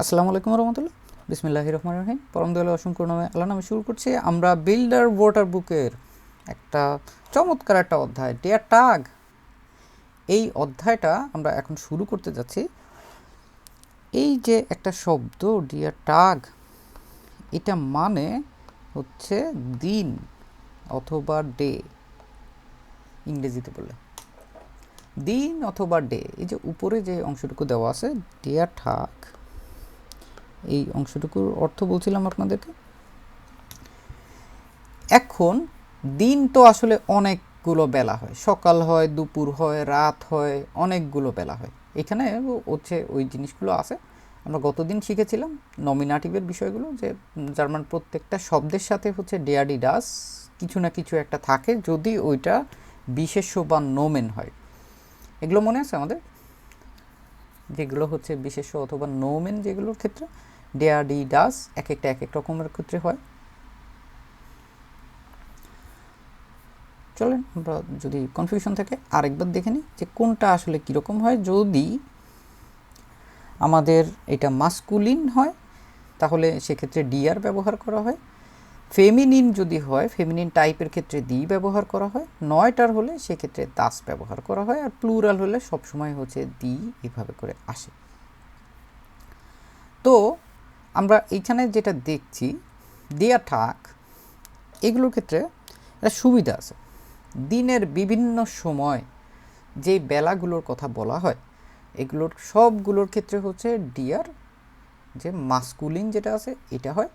আসসালামু আলাইকুম রহমতুল্লাহ। বিসমিল্লাহ রহমান রহিম। পরম দয়াল অসংখ্য নামে আল্লাহ নামে শুরু করছি। আমরা বিল্ডার ওয়াটার বুকের একটা চমৎকার একটা অধ্যায় ডিয়ার টাগ এই অধ্যায়টা আমরা এখন শুরু করতে যাচ্ছি। এই যে একটা শব্দ ডিয়ার টাগ এটা মানে হচ্ছে দিন অথবা ডে ইংরেজিতে বললে দিন অথবা ডে এই যে উপরে যে অংশটুকু দেওয়া আছে ডিয়ার ঠাক এই অংশটুকুর অর্থ বলছিলাম আপনাদেরকে। এখন দিন তো আসলে অনেকগুলো বেলা হয়। সকাল হয়, দুপুর হয়, রাত হয়, অনেকগুলো বেলা হয়। এখানে হচ্ছে ওই জিনিসগুলো আছে। আমরা গতদিন শিখেছিলাম নমিনাটিভের বিষয়গুলো যে জার্মান প্রত্যেকটা শব্দের সাথে হচ্ছে ডেয়াডি ডাস কিছু না কিছু একটা থাকে যদি ওইটা বিশেষ্য বা নোমেন হয়। এগুলো মনে আছে আমাদের? যেগুলো হচ্ছে বিশেষ্য অথবা নোমেন যেগুলোর ক্ষেত্রে? ডেয়াডি ডাস এক একটা এক এক রকমের ক্ষেত্রে হয়। চলেন আমরা যদি কনফিউশন থাকে, আরেকবার দেখে নিই যে কোনটা আসলে কীরকম হয়। যদি আমাদের এটা মাস্কুলিন হয়, তাহলে সেক্ষেত্রে ডিআর ব্যবহার করা হয়। ফেমিনিন যদি হয় ফেমিনিন টাইপের ক্ষেত্রে দি ব্যবহার করা হয়। নয়টার হলে সেক্ষেত্রে দাস ব্যবহার করা হয় আর প্লুরাল হলে সবসময় হচ্ছে দি এভাবে করে আসে। তো আমরা এইখানে যেটা দেখছি, দেয়া ঠাক এগুলোর ক্ষেত্রে একটা সুবিধা আছে। দিনের বিভিন্ন সময় যে বেলাগুলোর কথা বলা হয়, এগুলোর সবগুলোর ক্ষেত্রে হচ্ছে ডিয়ার যে মাস্কুলিন যেটা আছে এটা হয়।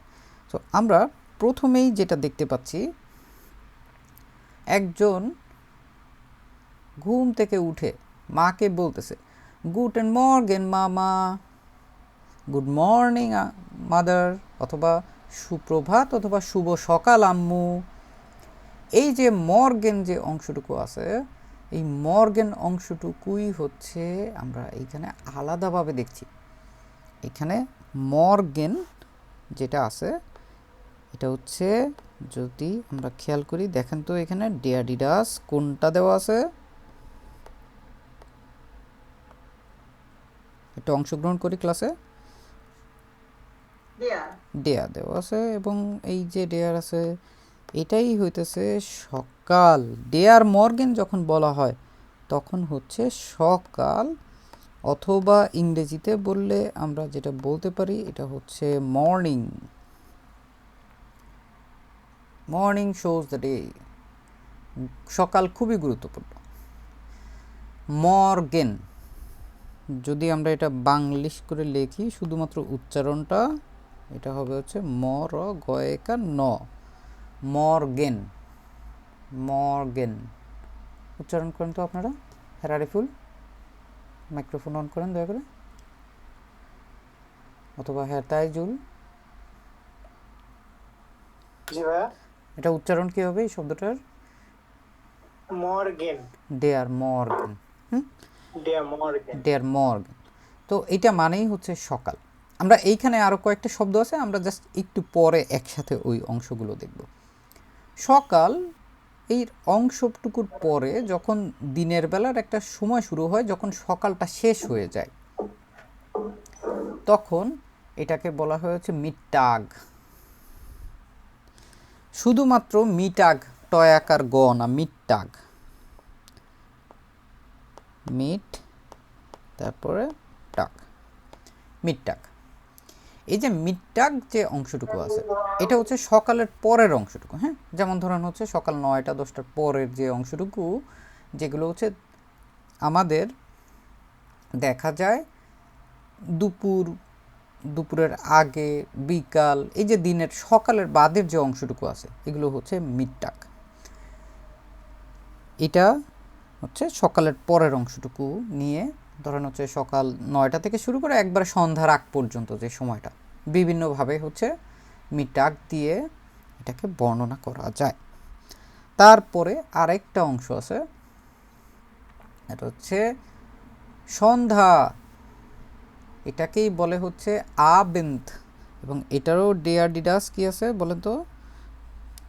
তো আমরা প্রথমেই যেটা দেখতে পাচ্ছি, একজন ঘুম থেকে উঠে মাকে বলতেছে অ্যান্ড মর্গেন মামা। গুড মর্নিং মাদার, অথবা সুপ্রভাত, অথবা শুভ সকাল, আম্মু। এই যে মর্গেন যে অংশটুকু আছে, এই মর্গেন অংশটুকুই হচ্ছে আমরা এইখানে আলাদাভাবে দেখছি। এখানে মর্গেন যেটা আছে, এটা হচ্ছে যদি আমরা খেয়াল করি, দেখেন তো এখানে ডেয়াডিডাস কোনটা দেওয়া আছে? একটা অংশগ্রহণ করি ক্লাসে। দেওয়া আছে এবং এই যে ডেয়ার আছে, এটাই হইতেছে সকাল। ডেয়ার মর্গেন যখন বলা হয়, তখন হচ্ছে সকাল অথবা ইংরেজিতে বললে আমরা যেটা বলতে পারি, এটা হচ্ছে morning morning shows the day সকাল খুবই গুরুত্বপূর্ণ। মর্গেন যদি আমরা এটা বাংলিশ করে লিখি, শুধুমাত্র উচ্চারণটা এটা হবে হচ্ছে ম র গয়েকা ন। মর্গেন। মর্গেন। উচ্চারণ করেন তো আপনারা। হেরারিফুল মাইক্রোফোন অন করেন দয়া করে। অথবা হেরতাই জুল। এটা উচ্চারণ কি হবে এই শব্দটার? মর্গেন। ডেয়ার মর্গেন। হুম? ডেয়া মর্গেন। ডেয়ার মর্গেন। তো এটা মানেই হচ্ছে সকাল। আমরা এইখানে আরও কয়েকটা শব্দ আছে, আমরা জাস্ট একটু পরে একসাথে ওই অংশগুলো দেখব। সকাল, এই অংশটুকুর পরে যখন দিনের বেলার একটা সময় শুরু হয়, যখন সকালটা শেষ হয়ে যায়, তখন এটাকে বলা হয়েছে মিটাগ। শুধুমাত্র মিটাগ টয়াকার গ না, মিটটাগ। মিট, তারপরে টাক মিটটাক এই যে মিটটাক যে অংশটুকু আছে, এটা হচ্ছে সকালের পরের অংশটুকু হ্যাঁ? যেমন ধরেন হচ্ছে সকাল নয়টা, দশটার পরের যে অংশটুকু, যেগুলো হচ্ছে আমাদের দেখা যায় দুপুর, দুপুরের আগে, বিকাল, এই যে দিনের সকালের বাদের যে অংশটুকু আছে, এগুলো হচ্ছে মিটটাক এটা হচ্ছে সকালের পরের অংশটুকু নিয়ে ধরেন হচ্ছে সকাল নয়টা থেকে শুরু করে একবার সন্ধ্যার আগ পর্যন্ত যে সময়টা বিভিন্নভাবে হচ্ছে মিটাক দিয়ে এটাকে বর্ণনা করা যায়। তারপরে আরেকটা অংশ আছে। এটা হচ্ছে সন্ধ্যা। এটাকেই বলে হচ্ছে আবেন্থ। এবং এটারও ডেয়ারডিডাস কি আছে বলেন তো?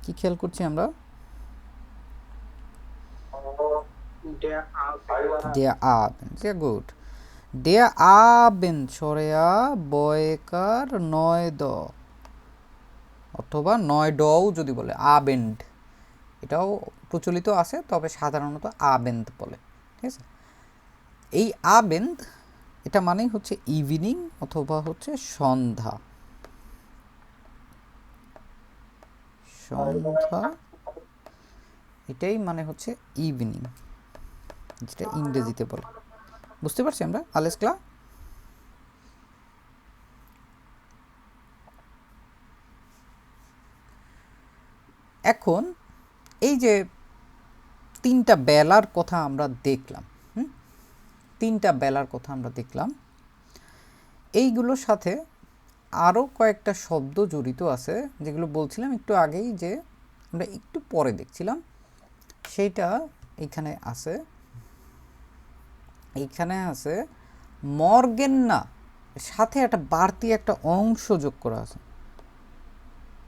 কি খেয়াল করছি আমরা? Abend, sehr gut. Der Abend সরেয়া বয়কার নয় দ অথবা নয় ডও যদি বলে আবেন্ড এটাও প্রচলিত আছে, তবে সাধারণত আবেন্দ বলে, ঠিক আছে? এই আবেন্দ এটা মানেই হচ্ছে ইভিনিং অথবা হচ্ছে সন্ধ্যা। সন্ধ্যা, এটাই মানে হচ্ছে ইভিনিং যেটা ইংরেজিতে বলে। বুঝতে পারছি আমরা? আলেসক্লা এখন এই যে তিনটা বেলার কথা আমরা দেখলাম? তিনটা বেলার কথা আমরা দেখলাম, এইগুলোর সাথে আরও কয়েকটা শব্দ জড়িত আছে, যেগুলো বলছিলাম একটু আগেই যে আমরা একটু পরে দেখছিলাম, সেইটা এখানে আছে। এইখানে আছে মর্গেন না, সাথে একটা বাড়তি একটা অংশ যোগ করা আছে।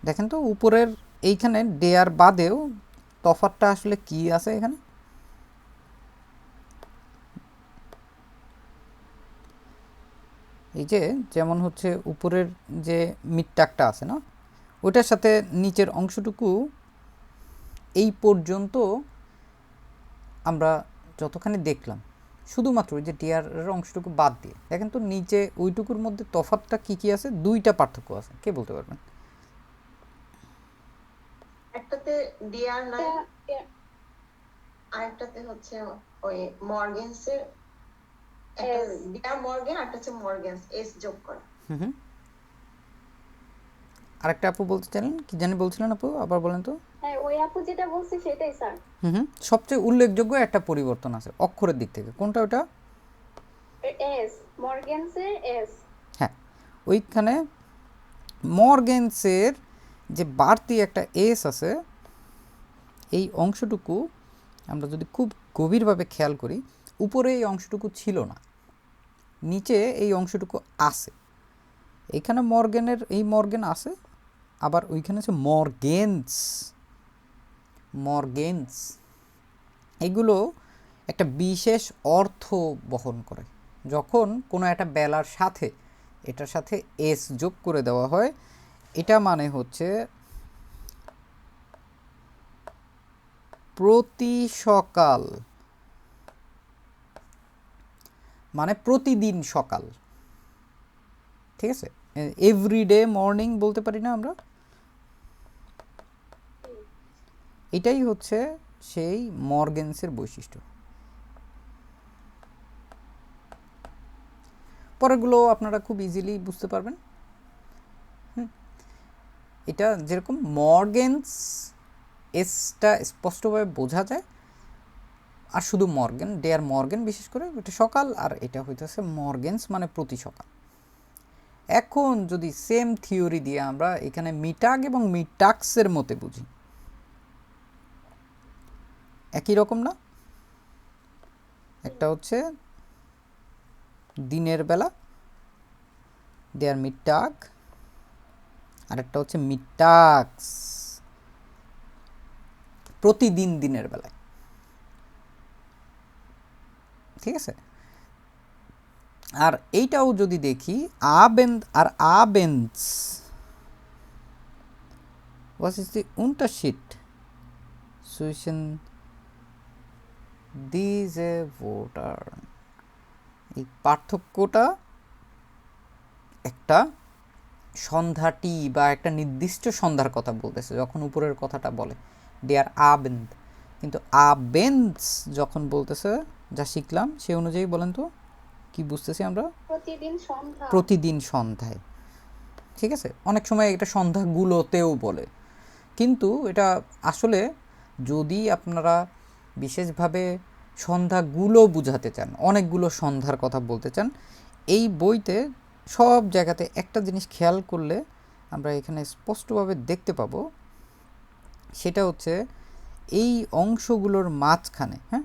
দেখেন তো, উপরের এইখানে ডেয়ার বাদেও তফাতটা আসলে কি আছে এখানে? এই যে, যেমন হচ্ছে উপরের যে মিটটাকটা আছে না, ওইটার সাথে নিচের অংশটুকু এই পর্যন্ত আমরা যতখানি দেখলাম শুধুমাত্র ওই যে ডিয়ারের অংশটুকু বাদ দিয়ে। দেখেন তো নিচে ওইটুকুর মধ্যে তফাতটা কি কি আছে? দুইটা পার্থক্য আছে। কে বলতে পারবেন? একটাতে ডিয়ার নাই আরেকটাতে হচ্ছে ওই মর্গেন্সের ডিয়ার মর্গেন একটা হচ্ছে মর্গেন্স এস যোগ করা। হুম। আরেকটা আপু বলতে চাইলেন? কি জানি বলছিলেন আপু? আবার বলেন তো। হ্যাঁ ওই আপু যেটা বলছে সেটাই স্যার। হুম সবচেয়ে উল্লেখযোগ্য একটা পরিবর্তন আছে অক্ষরের দিক থেকে। কোনটা ওটা? এস মর্গেন্সের এস। হ্যাঁ ওইখানে মর্গেন্সের যে বাড়তি একটা এস আছে এই অংশটুকু আমরা যদি খুব গভীরভাবে খেয়াল করি উপরে এই অংশটুকু ছিল না নিচে এই অংশটুকু আছে। এইখানে মর্গেনের এই মর্গেন আছে আবার ওইখানে আছে মর্গেন্স। মর্গেন্স। এগুলো একটা বিশেষ অর্থ বহন করে। যখন কোনো একটা বেলার সাথে, এটার সাথে এস যোগ করে দেওয়া হয়, এটা মানে হচ্ছে প্রতি সকাল। মানে প্রতিদিন সকাল। ঠিক আছে? এভরিডে মর্নিং বলতে পারি না আমরা? এটাই হচ্ছে সেই মর্গেন্সের বৈশিষ্ট্য পরেরগুলো আপনারা খুব ইজিলি বুঝতে পারবেন। এটা যেরকম মর্গেন্স এসটা স্পষ্টভাবে বোঝা যায়, আর শুধু মর্গেন ডেয়ার মর্গেন বিশেষ করে, এটা সকাল আর এটা হইতেছে মর্গেন্স মানে প্রতি সকাল এখন যদি সেম থিওরি দিয়ে আমরা এখানে মিটাগ এবং মিটাক্সের মতে বুঝি একই রকম না? একটা হচ্ছে দিনের বেলা দেয়ার মিটাগ আরেকটা হচ্ছে মিটাক্স প্রতিদিন দিনের বেলায়। ঠিক আছে? আর এইটাও যদি দেখি আবেন্দ আর আবেন্স was ist die Unterschied zwischen diese Wörtern এই পার্থক্যটা একটা সন্ধ্যাটি বা একটা নির্দিষ্ট সন্ধ্যার কথা বলতেছে যখন উপরের কথাটা বলে। ডেয়ার আবেন্দ কিন্তু আবেন্স যখন বলতেছে যা শিখলাম সে অনুযায়ী বলেন তো কি বুঝতেছি আমরা? প্রতিদিন সন্ধ্যা। প্রতিদিন সন্ধ্যায়। ঠিক আছে? অনেক সময় এটা সন্ধ্যাগুলোতেও বলে। কিন্তু এটা আসলে যদি আপনারা বিশেষভাবে সন্ধ্যাগুলো বুঝাতে চান, অনেকগুলো সন্ধ্যার কথা বলতে চান, এই বইতে সব জায়গাতে একটা জিনিস খেয়াল করলে আমরা এখানে স্পষ্টভাবে দেখতে পাবো, সেটা হচ্ছে এই অংশগুলোর মাঝখানে হ্যাঁ?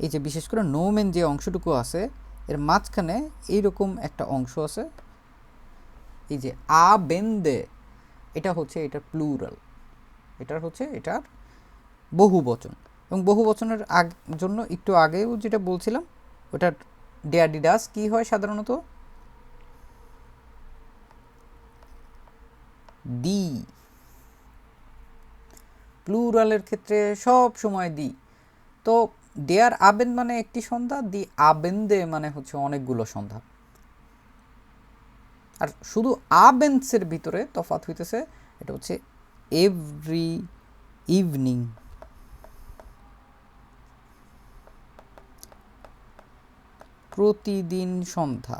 এই যে বিশেষ করে নোমেন যে অংশটুকু আছে, এর মাঝখানে এইরকম একটা অংশ আছে, এই যে আ বেন্দে, এটা হচ্ছে এটার প্লুরাল, এটার হচ্ছে এটার বহু বচন এবং বহু বচনের আগ, জন্য একটু আগেও যেটা বলছিলাম ওটার ডেয়াডিডাস কি হয় সাধারণত? দি প্লুরালের ক্ষেত্রে সব সময় দি তো ডেয়ার আবেন মানে একটি সন্ধ্যা দি আবেন্দে মানে হচ্ছে অনেকগুলো সন্ধ্যা। আর শুধু আবেন্সের ভিতরে তফাৎ হইতেছে, এটা হচ্ছে এভরি ইভিনিং প্রতিদিন সন্ধ্যা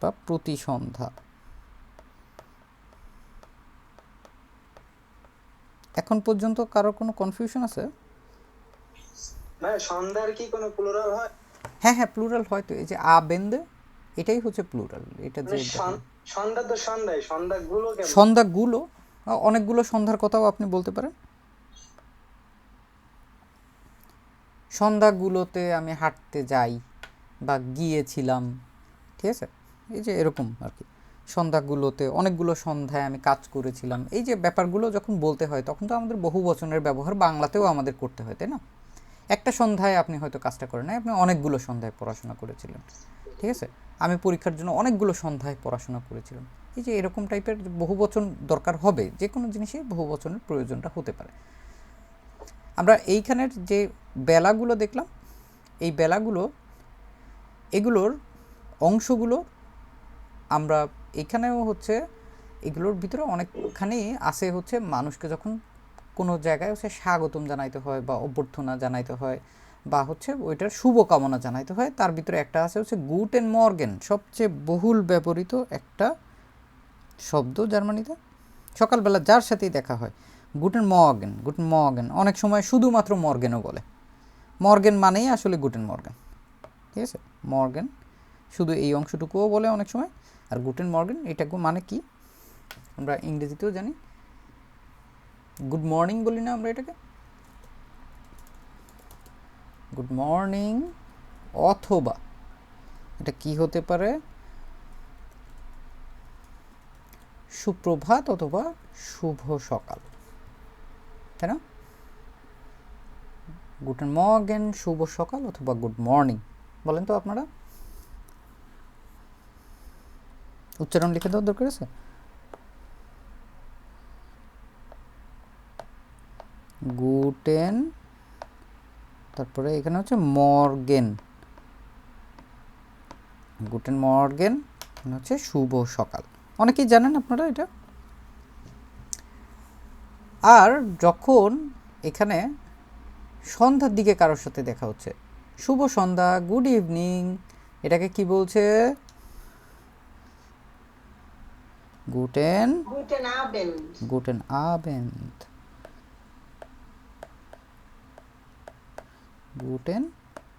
বা প্রতি সন্ধ্যা। এখন পর্যন্ত কারোর কোনো কনফিউশন আছে? সন্ধ্যার কি কোনো প্লুরাল হয়? হ্যাঁ হ্যাঁ প্লুরাল হয়তো এই যে আবেন্দে এটাই হচ্ছে প্লুরাল এটা যে মানে সন্ধ্যা তো সন্ধ্যায় সন্ধ্যাগুলো সন্ধ্যাগুলো অনেকগুলো সন্ধ্যার কথাও আপনি বলতে পারেন। সন্ধ্যাগুলোতে আমি হাঁটতে যাই। বা গিয়েছিলাম, ঠিক আছে? এই যে এরকম আর কি। সন্ধ্যাগুলোতে, অনেকগুলো সন্ধ্যায় আমি কাজ করেছিলাম। এই যে ব্যাপারগুলো যখন বলতে হয়, তখন তো আমাদের বহু বচনের ব্যবহার বাংলাতেও আমাদের করতে হয়, তাই না? একটা সন্ধ্যায় আপনি হয়তো কাজটা করেন নাই, আপনি অনেকগুলো সন্ধ্যায় পড়াশোনা করেছিলেন, ঠিক আছে? আমি পরীক্ষার জন্য অনেকগুলো সন্ধ্যায় পড়াশোনা করেছিলাম। এই যে এরকম টাইপের বহু বচন দরকার হবে, যে কোনো জিনিসে বহু বচনের প্রয়োজনটা হতে পারে। আমরা এইখানের যে বেলাগুলো দেখলাম, এই বেলাগুলো এগুলোর অংশগুলো আমরা এখানেও হচ্ছে, এগুলোর ভিতরে অনেকখানি আছে হচ্ছে মানুষকে যখন কোনো জায়গায় হচ্ছে স্বাগতম জানাইতে হয় বা অভ্যর্থনা জানাইতে হয় বা হচ্ছে ওইটার শুভকামনা জানাইতে হয়, তার ভিতরে একটা আছে হচ্ছে গুট এন্ড মর্গেন, সবচেয়ে বহুল ব্যবহৃত একটা শব্দ জার্মানিতে। সকালবেলা যার সাথেই দেখা হয়, গুটেন মর্গেন গুটেন মর্গেন, অনেক সময় শুধুমাত্র মর্গেনও বলে। মর্গেন মানেই আসলে গুটেন মর্গেন। ঠিক আছে? মর্গেন। শুধু এই অংশটুকুও বলে অনেক সময়। আর গুটেন মর্গেন, এটা গো- মানে কি? আমরা ইংরেজিতেও জানি। গুড মর্নিং বলি না আমরা এটাকে? গুড মর্নিং অথবা, এটা কি হতে পারে? সুপ্রভাত অথবা শুভ সকাল। তাই না? গুড মর্গেন শুভ সকাল অথবা গুড মর্নিং। বলেন তো আপনারা। উচ্চারণ লিখে দেওয়ার দরকার আছে? গুটেন, তারপরে এখানে হচ্ছে মর্গেন। গুটেন, মর্গেন মানে হচ্ছে শুভ সকাল। অনেকেই জানেন আপনারা এটা? আর যখন এখানে সন্ধ্যার দিকে কারোর সাথে দেখা হচ্ছে শুভ সন্ধ্যা গুড ইভিনিং এটাকে কি বলছে? গুটেন Guten Abend. গুটেন আবেন্দ গুটেন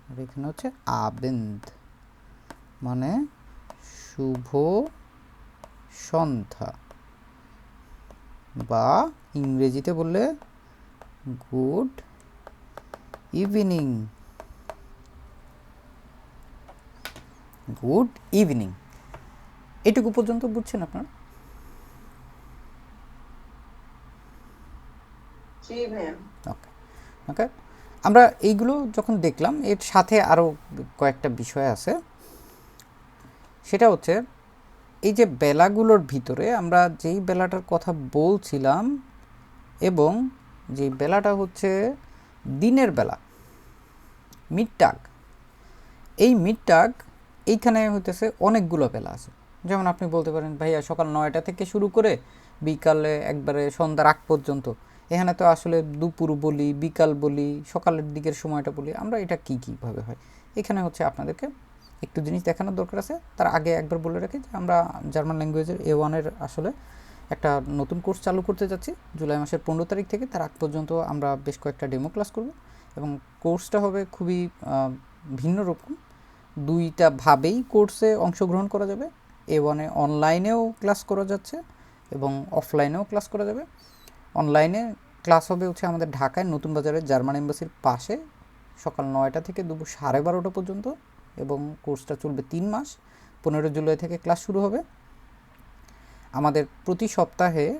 আর এখানে হচ্ছে আবেন্দ মানে শুভ সন্ধ্যা। বা ইংরেজিতে বললে গুড ইভিনিং গুড ইভিনিং। এটুকু পর্যন্ত বুঝছেন আপনারা? ওকে ওকে আমরা এইগুলো যখন দেখলাম এর সাথে আরও কয়েকটা বিষয় আছে। সেটা হচ্ছে এই যে বেলাগুলোর ভিতরে আমরা যেই বেলাটার কথা বলছিলাম এবং যেই বেলাটা হচ্ছে দিনের বেলা মিডটাগ এই মিডটাগ এইখানে হইতেছে অনেকগুলো বেলা আছে। যেমন আপনি বলতে পারেন, ভাইয়া, সকাল নয়টা থেকে শুরু করে বিকালে একবারে সন্ধ্যার আগ পর্যন্ত। এখানে তো আসলে দুপুর বলি, বিকাল বলি, সকালের দিকের সময়টা বলি, আমরা এটা কী, কীভাবে হয়? এখানে হচ্ছে আপনাদেরকে একটু জিনিস দেখানোর দরকার আছে। তার আগে একবার বলে রাখি যে আমরা জার্মান ল্যাঙ্গুয়েজের এ ওয়ানের আসলে একটা নতুন কোর্স চালু করতে যাচ্ছি। জুলাই মাসের পনেরো তারিখ থেকে, তার আগ পর্যন্ত আমরা বেশ কয়েকটা ডেমো ক্লাস করব এবং কোর্সটা হবে খুবই ভিন্ন রকম। দুইটা ভাবেই কোর্সে অংশগ্রহণ করা যাবে। এ ওয়ানে অনলাইনেও ক্লাস করা যাচ্ছে এবং অফলাইনেও ক্লাস করা যাবে। অনলাইনে ক্লাস হবে হচ্ছে আমাদের ঢাকায় নতুন বাজারের জার্মান এম্বাসির পাশে। সকাল নয়টা থেকে দুপুর সাড়ে বারোটা পর্যন্ত এবং কোর্সটা চলবে তিন মাস। পনেরো জুলাই থেকে ক্লাস শুরু হবে। আমাদের প্রতি সপ্তাহে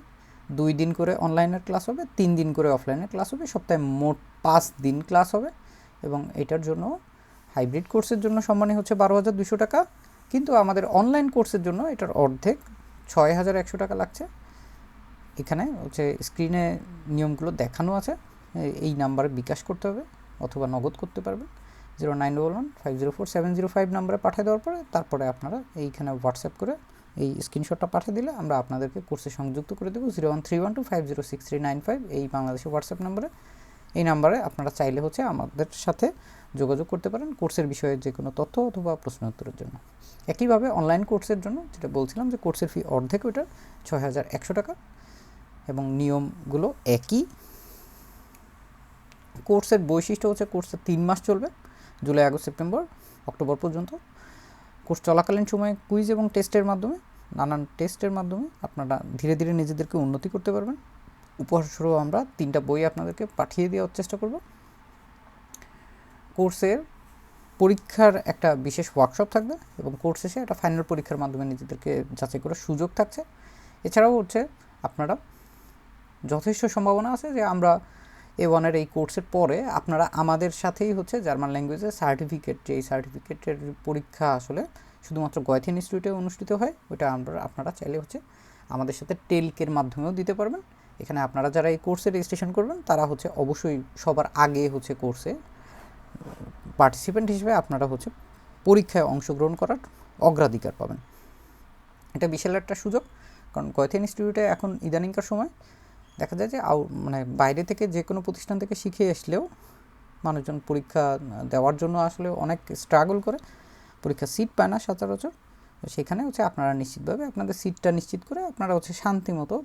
দুই দিন করে অনলাইনের ক্লাস হবে, তিন দিন করে অফলাইনের ক্লাস হবে। সপ্তাহে মোট পাঁচ দিন ক্লাস হবে এবং এটার জন্য হাইব্রিড কোর্সের জন্য সম্মানী হচ্ছে বারো হাজার দুশো টাকা। কিন্তু আমাদের অনলাইন কোর্সের জন্য এটার অর্ধেক ছয় হাজার একশো টাকা লাগছে। এখানে হচ্ছে স্ক্রিনে নিয়মগুলো দেখানো আছে। এই নাম্বারে বিকাশ করতে হবে অথবা নগদ করতে পারবেন। Zero nine double one five zero four seven zero five নাম্বারে পাঠিয়ে দেওয়ার পরে তারপরে আপনারা এইখানে হোয়াটসঅ্যাপ করে এই স্ক্রিনশটটা পাঠিয়ে দিলে আমরা আপনাদেরকে কোর্সে সংযুক্ত করে দেবো। Zero one three one two five zero six three nine five এই বাংলাদেশের হোয়াটসঅ্যাপ নাম্বারে এই নাম্বারে আপনারা চাইলে হচ্ছে আমাদের সাথে যোগাযোগ করতে পারেন কোর্সের বিষয়ে যে কোনো তথ্য অথবা প্রশ্ন উত্তরের জন্য। একইভাবে অনলাইন কোর্সের জন্য যেটা বলছিলাম যে কোর্সের ফি অর্ধেক ওইটা ছয় হাজার একশো টাকা এবং নিয়মগুলো একই। কোর্সের বৈশিষ্ট্য হচ্ছে কোর্সে তিন মাস চলবে, জুলাই, আগস্ট, সেপ্টেম্বর, অক্টোবর পর্যন্ত। কোর্স চলাকালীন সময়ে কুইজ এবং টেস্টের মাধ্যমে, নানান টেস্টের মাধ্যমে আপনারা ধীরে ধীরে নিজেদেরকে উন্নতি করতে পারবেন। উপহারস্বরূপ আমরা তিনটা বই আপনাদেরকে পাঠিয়ে দেওয়ার চেষ্টা করব। কোর্সের পরীক্ষার একটা বিশেষ ওয়ার্কশপ থাকবে এবং কোর্স শেষে একটা ফাইনাল পরীক্ষার মাধ্যমে নিজেদেরকে যাচাই করার সুযোগ থাকছে। এছাড়াও হচ্ছে আপনারা যথেষ্ট সম্ভাবনা আছে যে আমরা এ ওয়ানের এই কোর্সের পরে আপনারা আমাদের সাথেই হচ্ছে জার্মান ল্যাঙ্গুয়েজের সার্টিফিকেট যে এই সার্টিফিকেটের পরীক্ষা আসলে শুধুমাত্র গয়থিন ইনস্টিটিউটে অনুষ্ঠিত হয় ওটা আমরা, আপনারা চাইলে হচ্ছে আমাদের সাথে টেলকের মাধ্যমেও দিতে পারবেন। এখানে আপনারা যারা এই কোর্সে রেজিস্ট্রেশন করবেন, তারা হচ্ছে অবশ্যই সবার আগে হচ্ছে কোর্সে পার্টিসিপেন্ট হিসেবে আপনারা হচ্ছে পরীক্ষায় অংশগ্রহণ করার অগ্রাধিকার পাবেন। এটা বিশাল একটা সুযোগ, কারণ গয়থিন ইনস্টিটিউটে এখন ইদানিংকার সময় দেখা যায় যে মানে বাইরে থেকে যে কোনো প্রতিষ্ঠান থেকে শিখে আসলেও মানুষজন পরীক্ষা দেওয়ার জন্য আসলে অনেক স্ট্রাগল করে। পরীক্ষা সিট পায় না সচরাচর। সেখানে হচ্ছে আপনারা নিশ্চিতভাবে আপনাদের সিটটা নিশ্চিত করে আপনারা হচ্ছে শান্তি মতো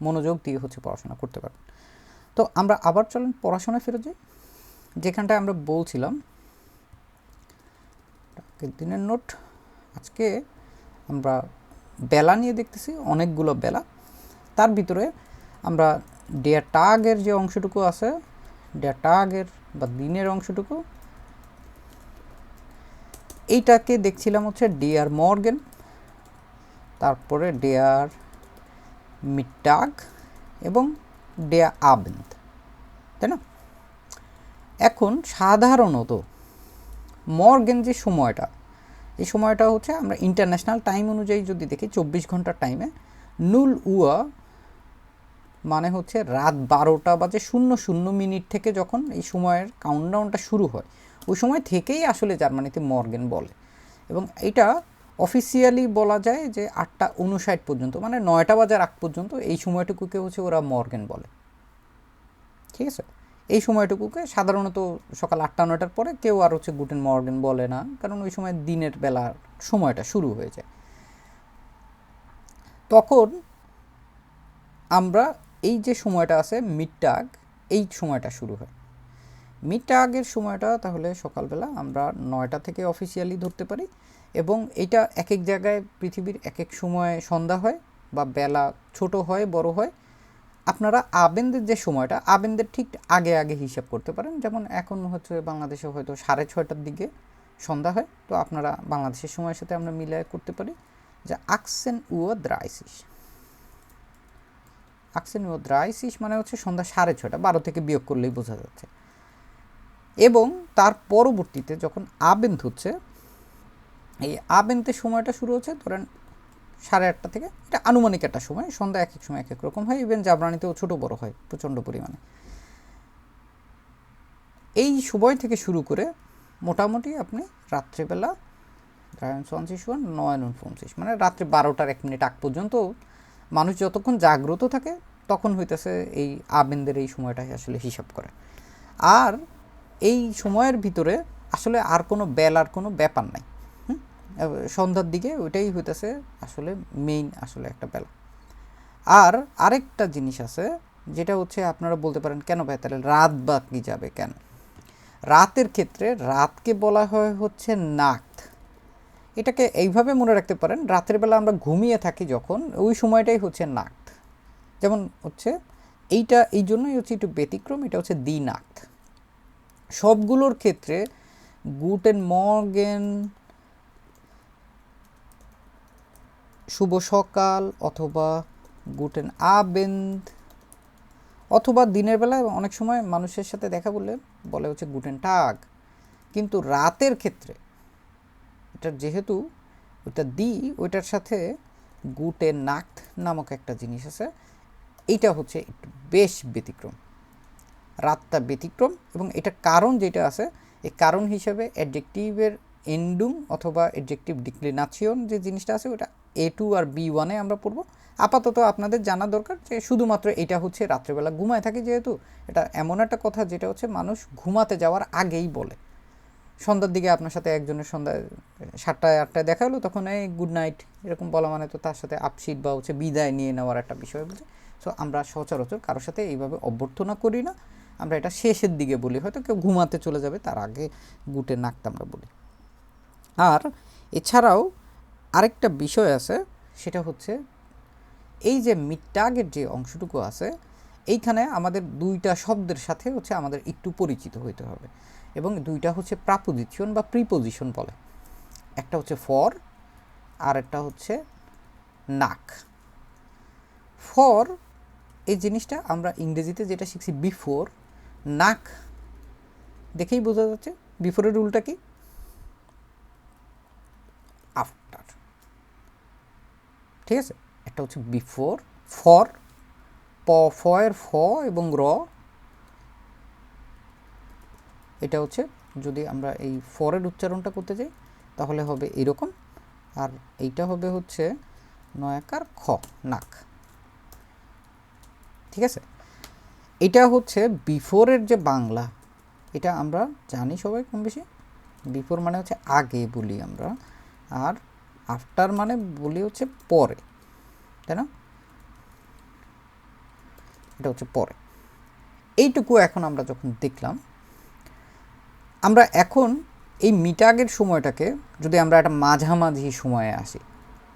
মনোযোগ দিয়ে হচ্ছে পড়াশোনা করতে পারবেন তো আমরা আবার চলেন পড়াশোনা ফেরত যাই। যেখানটায় আমরা বলছিলাম দিনের নোট, আজকে আমরা বেলা নিয়ে দেখতেছি, অনেকগুলো বেলা। তার ভিতরে আমরা ডেয়ার টাগের যে অংশটুকু আছে ডেয়ার টাগের বা দিনের অংশটুকু, এইটাকে দেখছিলাম হচ্ছে ডিয়ার মর্গেন, তারপরে ডেয়ার মিটাগ এবং ডেয়া আবেন্দ, তাই না? এখন সাধারণত মর্গেন যে সময়টা, এই সময়টা হচ্ছে আমরা ইন্টারন্যাশনাল টাইম অনুযায়ী যদি দেখি, চব্বিশ ঘণ্টার টাইমে নুল উয়া মানে হচ্ছে রাত বারোটা বাজে শূন্য শূন্য মিনিট থেকে যখন এই সময়ের কাউন্টডাউনটা শুরু হয়, ওই সময় থেকেই আসলে জার্মানিতে মর্গেন বলে। এবং এটা অফিসিয়ালি বলা যায় যে আটটা উনষাট পর্যন্ত মানে নয়টা বাজার আগ পর্যন্ত এই সময়টুকুকে হচ্ছে ওরা মর্গেন বলে। ঠিক আছে? এই সময়টুকুকে সাধারণত সকাল আটটা, নয়টার পরে কেউ আর হচ্ছে গুটেন মর্গেন বলে না, কারণ ওই সময় দিনের বেলার সময়টা শুরু হয়ে যায়। তখন আমরা এই যে সময়টা আছে মিডটাগ, এই সময়টা শুরু হয়। মিডটাগের সময়টা তাহলে সকালবেলা আমরা নয়টা থেকে অফিসিয়ালি ধরতে পারি। এবং এটা এক এক জায়গায় পৃথিবীর এক এক সময় সন্ধ্যা হয় বা বেলা ছোট হয়, বড় হয়। আপনারা আবেনদের যে সময়টা, আবেনদের ঠিক আগে আগে হিসাব করতে পারেন। যেমন এখন হচ্ছে বাংলাদেশে হয়তো সাড়ে ছয়টার দিকে সন্ধ্যা হয়। তো আপনারা বাংলাদেশের সময়ের সাথে আমরা মিলায় করতে পারি যে আকসেন উও দ্রাইসিস। আকসেন উও দ্রাইসিস মানে হচ্ছে সন্ধ্যা সাড়ে ছয়টা, বারো থেকে বিয়োগ করলেই বোঝা যাচ্ছে। এবং তার পরবর্তীতে যখন আবেন্ত হচ্ছে এই আবেন্তের সময়টা শুরু হচ্ছে, ধরেন সাড়ে আটটা থেকে, এটা আনুমানিক একটা সময়, সন্ধ্যা এক এক সময় এক এক রকম হয় ইভেন জাবরানিতেও ছোটো বড় হয়, প্রচণ্ড পরিমাণে। এই সময় থেকে শুরু করে মোটামুটি আপনি রাত্রিবেলা সোয়ানশিস ওয়ান নয় উনপঞ্চাশ মানে রাত্রে বারোটার এক মিনিট আগ পর্যন্ত মানুষ যতক্ষণ জাগ্রত থাকে, তখন হইতেছে এই আবেনদের এই সময়টাই আসলে হিসাব করে। আর এই সময়ের ভিতরে আসলে আর কোনো বেলার কোনো ব্যাপার নাই। সন্ধ্যার দিকে ওইটাই হইতেছে আসলে মেইন আসলে একটা বেলা। আর আরেকটা জিনিস আছে, যেটা হচ্ছে আপনারা বলতে পারেন, কেন ভাই তাহলে রাত বাকি যাবে কেন? রাতের ক্ষেত্রে রাতকে বলা হয় হচ্ছে নাক। এটাকে এইভাবে মনে রাখতে পারেন, রাতের বেলা আমরা ঘুমিয়ে থাকি যখন, ওই সময়টাই হচ্ছে নাক। যেমন হচ্ছে এইটা, এই জন্যই হচ্ছে একটু ব্যতিক্রম, এটা হচ্ছে দি নাক সবগুলোর ক্ষেত্রে গুটেন মর্গেন শুভ সকাল অথবা গুটেন আবেন্দ অথবা দিনের বেলায় অনেক সময় মানুষের সাথে দেখা বললে বলে হচ্ছে গুটেন টাগ কিন্তু রাতের ক্ষেত্রে এটা যেহেতু ওটা দি, ওইটার সাথে গুটে নাক নামক একটা জিনিস আছে। এইটা হচ্ছে একটু বেশ ব্যতিক্রম। রাতটা ব্যতিক্রম এবং এটা কারণ যেটা আছে, এই কারণ হিসেবে অ্যাডজেক্টিভের এন্ডুম অথবা অ্যাডজেক্টিভ ডিক্লিনাচিয়ন যে জিনিসটা আছে ওটা এ টু আর বি ওয়ানে আমরা পড়ব। আপাতত আপনাদের জানা দরকার যে শুধুমাত্র এটা হচ্ছে রাত্রেবেলা ঘুমায় থাকে যেহেতু, এটা এমন একটা কথা যেটা হচ্ছে মানুষ ঘুমাতে যাওয়ার আগেই বলে। সন্ধ্যার দিকে আপনার সাথে একজনের সন্ধ্যায়, সাতটায়, আটটায় দেখা হলো, তখন এই গুড নাইট এরকম বলা মানে তো তার সাথে আপশিট বা হচ্ছে বিদায় নিয়ে নেওয়ার একটা বিষয় বলছে। সো আমরা সচরাচর কারোর সাথে এইভাবে অভ্যর্থনা করি না। আমরা এটা শেষের দিকে বলি। হয়তো কেউ ঘুমাতে চলে যাবে, তার আগে গুটে নাকটা আমরা বলি। আর এছাড়াও আরেকটা বিষয় আছে, সেটা হচ্ছে এই যে মিটাগের যে অংশটুকু আছে, এইখানে আমাদের দুইটা শব্দের সাথে হচ্ছে আমাদের একটু পরিচিত হইতে হবে। এবং দুইটা হচ্ছে প্রাপোজিশন বা প্রিপোজিশন বলে। একটা হচ্ছে ফর আর একটা হচ্ছে নাক। ফর এই জিনিসটা আমরা ইংরেজিতে যেটা শিখছি বিফোর নাক দেখেই বোঝা যাচ্ছে। বিফোরের রুলটা কি আফটার ঠিক আছে? একটা হচ্ছে বিফোর ফর প ফয়ের ফ এবং র। এটা হচ্ছে যদি আমরা এই ফরের উচ্চারণটা করতে যাই, তাহলে হবে এরকম। আর এইটা হবে হচ্ছে নয়াকার খ, নাক। ঠিক আছে? এটা হচ্ছে বিফোরের যে বাংলা, এটা আমরা জানি সবাই কম বেশি বিফোর মানে হচ্ছে আগে বলি আমরা। আর আফটার মানে বলি হচ্ছে পরে, তাই না? এটা হচ্ছে পরে। এইটুকু এখন আমরা যখন দেখলাম, আমরা এখন এই মিটাগের সময়টাকে যদি আমরা একটা মাঝামাঝি সময়ে আসি,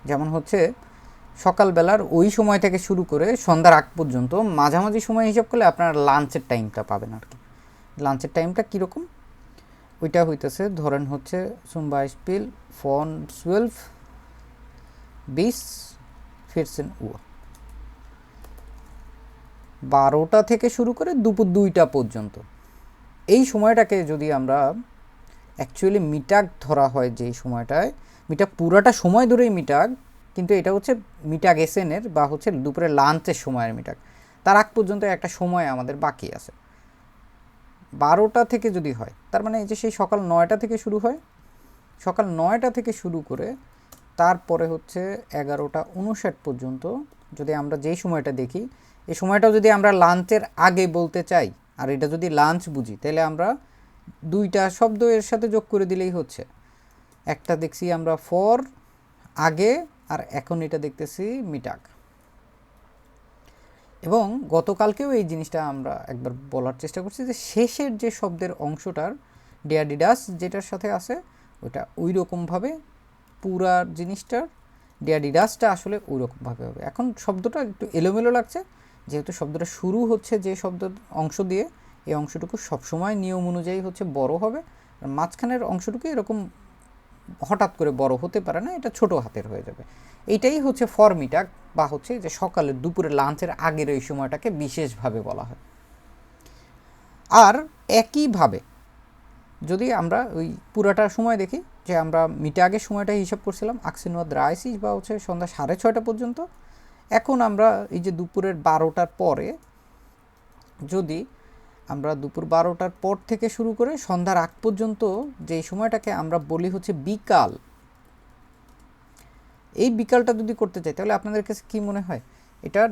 যেমন হচ্ছে সকালবেলার ওই সময় থেকে শুরু করে সন্ধ্যার আগ পর্যন্ত মাঝামাঝি সময় হিসাব করলে আপনার লাঞ্চের টাইমটা পাবেন আর কি। লাঞ্চের টাইমটা কীরকম? ওইটা হইতেছে ধরেন হচ্ছে সুম্বা স্পিল ফন, টুয়েলভ বিশ ফিরসেন উ বারোটা থেকে শুরু করে দুপুর দুইটা পর্যন্ত। এই সময়টাকে যদি আমরা অ্যাকচুয়ালি মিটাক ধরা হয় যেই সময়টায়, মিটাক পুরাটা সময় ধরেই মিটাক, কিন্তু এটা হচ্ছে মিটাক এসেনের বা হচ্ছে দুপুরে লাঞ্চের সময়ের মিটাক। তার আগ পর্যন্ত একটা সময় আমাদের বাকি আছে। বারোটা থেকে যদি হয়, তার মানে এই যে সেই সকাল নয়টা থেকে শুরু হয়, সকাল নয়টা থেকে শুরু করে তারপরে হচ্ছে এগারোটা উনষাট পর্যন্ত যদি আমরা যেই সময়টা দেখি, এই সময়টাও যদি আমরা লাঞ্চের আগে বলতে চাই, আর এটা যদি লাঞ্চ বুঝি, তাহলে আমরা দুইটা শব্দ এর সাথে যোগ করে দিলেই হচ্ছে। একটা দেখছি আমরা ফর, আগে, আর এখন এটা দেখতেছি মিটাক। এবং গতকালকেও এই জিনিসটা আমরা একবার বলার চেষ্টা করছি যে শেষের যে শব্দের অংশটার ডিয়াডিডাস যেটার সাথে আছে, ওটা ওই রকমভাবে পুরা জিনিসটার ডিয়াডিডাসটা আসলে ওই রকমভাবে হবে। এখন শব্দটা একটু এলোমেলো লাগছে, যেহেতু শব্দটা শুরু হচ্ছে যে শব্দ অংশ দিয়ে, এই অংশটুকু সবসময় নিয়ম অনুযায়ী হচ্ছে বড় হবে। আর মাঝখানের অংশটুকু এরকম হঠাৎ করে বড় হতে পারে না, এটা ছোট হাতের হয়ে যাবে। এইটাই হচ্ছে ফর্মিটা, বা হচ্ছে যে সকালে দুপুরে লাঞ্চের আগের এই সময়টাকে বিশেষভাবে বলা হয়। আর একইভাবে যদি আমরা ওই পুরাটা সময় দেখি যে আমরা মিটে আগের সময়টা হিসাব করছিলাম আকসিনুয়াদ রাইসিস বা হচ্ছে সন্ধ্যা সাড়ে ছয়টা পর্যন্ত। এখন আমরা এই যে দুপুরের বারোটার পরে যদি আমরা দুপুর বারোটার পর থেকে শুরু করে সন্ধ্যার আগ পর্যন্ত যে সময়টাকে আমরা বলি হচ্ছে বিকাল, এই বিকালটা যদি করতে চাই, তাহলে আপনাদের কাছে কী মনে হয়? এটা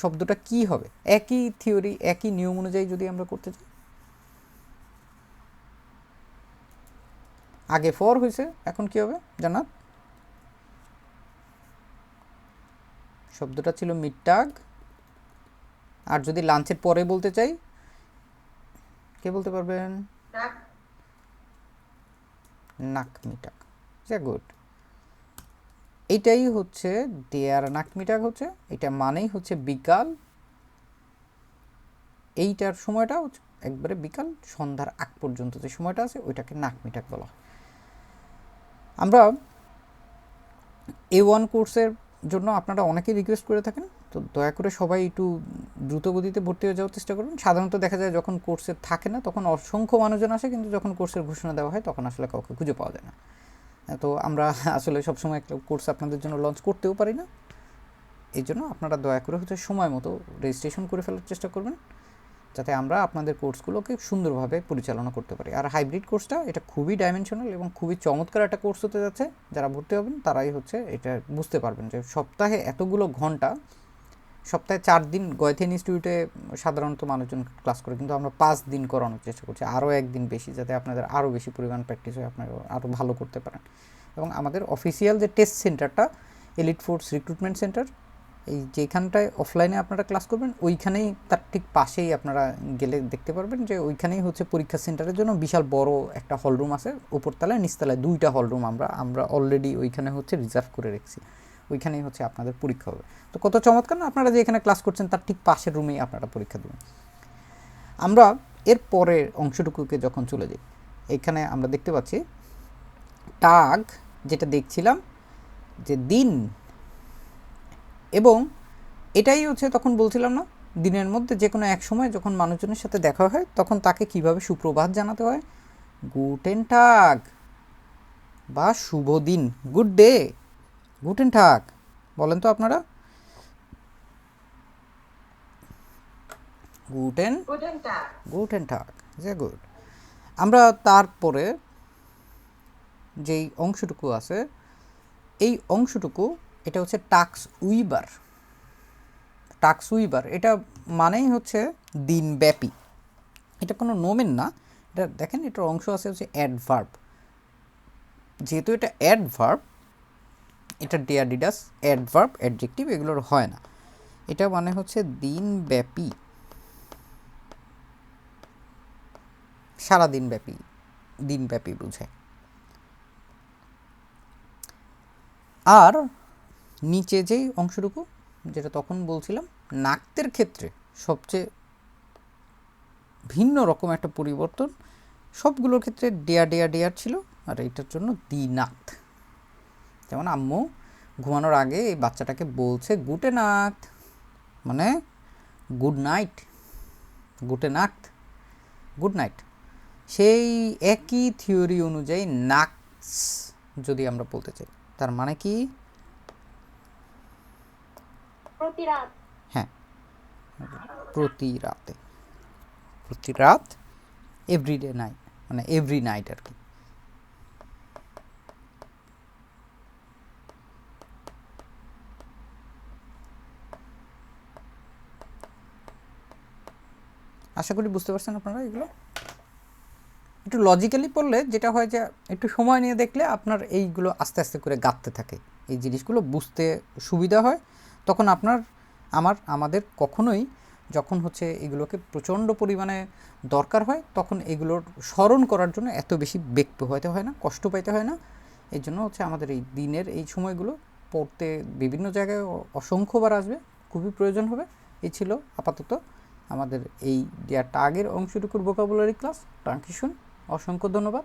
শব্দটা কি হবে? একই থিওরি একই নিয়ম অনুযায়ী যদি আমরা করতে চাই? আগে ফর হয়েছে এখন কি হবে? জানাত শব্দটা ছিল মিডটাগ। আর যদি লাঞ্চের পরে বলতে চাই কে বলতে পারবেন? নাক। মিটাক যা গুড। এইটাই হচ্ছে দেয়ার নাক মিটাক হচ্ছে এটা মানেই হচ্ছে বিকাল। এইটার সময়টা হচ্ছে একবারে বিকাল সন্ধ্যার আগ পর্যন্ত যে সময়টা আছে ওইটাকে নাক মিটাক বলা হয়। আমরা এ ওয়ান কোর্সের জন্য আপনারা অনেকেই রিকোয়েস্ট করে থাকেন, তো দয়া করে সবাই একটু দ্রুত গতিতে ভর্তি হয়ে যাওয়ার চেষ্টা করুন। সাধারণত দেখা যায় যখন কোর্সে থাকে না, তখন অসংখ্য মানুষজন আসে, কিন্তু যখন কোর্সের ঘোষণা দেওয়া হয়, তখন আসলে কাউকে খুঁজে পাওয়া যায় না। তো আমরা আসলে সবসময় একটা কোর্স আপনাদের জন্য লঞ্চ করতেও পারি না। এই জন্য আপনারা দয়া করে হচ্ছে সময় মতো রেজিস্ট্রেশন করে ফেলার চেষ্টা করবেন। যাতে আমরা আপনাদের কোর্সগুলোকে সুন্দরভাবে পরিচালনা করতে পারি। আর হাইব্রিড কোর্সটা এটা খুবই ডাইমেনশনাল এবং খুবই চমৎকার একটা কোর্স হতে যাচ্ছে। যারা ভর্তি হবেন তারাই হচ্ছে এটা বুঝতে পারবেন যে সপ্তাহে এতগুলো ঘণ্টা, সপ্তাহে চার দিন গয়থেন ইনস্টিটিউটে সাধারণত মানুষজন ক্লাস করে, কিন্তু আমরা পাঁচ দিন করানোর চেষ্টা করছি, আরও একদিন বেশি যাতে আপনাদের আরও বেশি পরিমাণ প্র্যাকটিস হয় আপনারা আরও ভালো করতে পারেন। এবং আমাদের অফিসিয়াল যে টেস্ট সেন্টারটা এলিট ফোর্স রিক্রুটমেন্ট সেন্টার এই যেখানটায় অফলাইনে আপনারা ক্লাস করবেন, ওইখানেই তার ঠিক পাশেই আপনারা গেলে দেখতে পারবেন যে ওইখানেই হচ্ছে পরীক্ষা সেন্টারের জন্য বিশাল বড় একটা হলরুম আছে। উপরতলায়, নিচতলায় দুইটা হলরুম আমরা আমরা অলরেডি ওইখানে হচ্ছে রিজার্ভ করে রেখেছি। ওইখানেই হচ্ছে আপনাদের পরীক্ষা হবে। তো কত চমৎকার না, আপনারা যে এখানে ক্লাস করছেন, তার ঠিক পাশের রুমেই আপনারা পরীক্ষা দেবেন। আমরা এর পরের অংশটুকুকে যখন চলে যাই, এখানে আমরা দেখতে পাচ্ছি, টাগ যেটা দেখছিলাম, যে দিন এবং এটাই হচ্ছে তখন বলছিলাম না দিনের মধ্যে যে কোনো এক সময় যখন মানুষজনের সাথে দেখা হয় তখন তাকে কীভাবে সুপ্রভাত জানাতে হয়? গুটেন ঠাক বা শুভ দিন গুড ডে গুটেন টাগ বলেন তো আপনারা। গুটেন গুটেন টাগ যে গুড আমরা তারপরে যেই অংশটুকু আছে এই অংশটুকু এটা হচ্ছে টাক্স উইবার। টাক্স উইবার, এটা মানেই হচ্ছে দিনব্যাপী। এটা কোনো নোমেন না, এটা দেখেন এটার অংশ আছে হচ্ছে অ্যাডভার্ব। যেহেতু এটা অ্যাডভার্ব, এটা ডিয়াডিডাস অ্যাডভার্ব, অ্যাডজেক্টিভ এগুলোর হয় না। এটা মানে হচ্ছে দিনব্যাপী। সারা দিনব্যাপী বুঝায়। আর নিচে যেই অংশটুকু, যেটা তখন বলছিলাম, নাক্তের ক্ষেত্রে সবচেয়ে ভিন্ন রকম একটা পরিবর্তন, সবগুলোর ক্ষেত্রে ডেয়া ডেয়া ডেয়ার ছিল, আর এটার জন্য দিনাক্ত যেমন আম্মু ঘুমানোর আগে এই বাচ্চাটাকে বলছে গুটে নাক মানে গুড নাইট। গুটে নাক গুড নাইট। সেই একই থিওরি অনুযায়ী নাক্স যদি আমরা বলতে চাই, তার মানে কি? প্রতি রাত? হ্যাঁ। প্রতি রাতে। প্রতি রাত এভরিডে নাইট মানে এভরি নাইট আর কি। আশা করি বুঝতে পারছেন আপনারা এগুলো? একটু লজিক্যালি পড়লে যেটা হয় যে, একটু সময় নিয়ে দেখলে আপনার এইগুলো আস্তে আস্তে করে গাঁথতে থাকে। এই জিনিসগুলো বুঝতে সুবিধা হয়। তখন আপনার, আমার, আমাদের কখনোই যখন হচ্ছে এগুলোকে প্রচণ্ড পরিমাণে দরকার হয়, তখন এগুলোর স্মরণ করার জন্য এত বেশি বেগ পোহাইতে হয় না, কষ্ট পাইতে হয় না। এই জন্য হচ্ছে আমাদের এই দিনের এই সময়গুলো পড়তে বিভিন্ন জায়গায় অসংখ্যবার আসবে, খুবই প্রয়োজন হবে। এই ছিল আপাতত আমাদের এই টাগের অংশটুকুর ভোকাবুলারি ক্লাস ট্রানকিশন অসংখ্য ধন্যবাদ।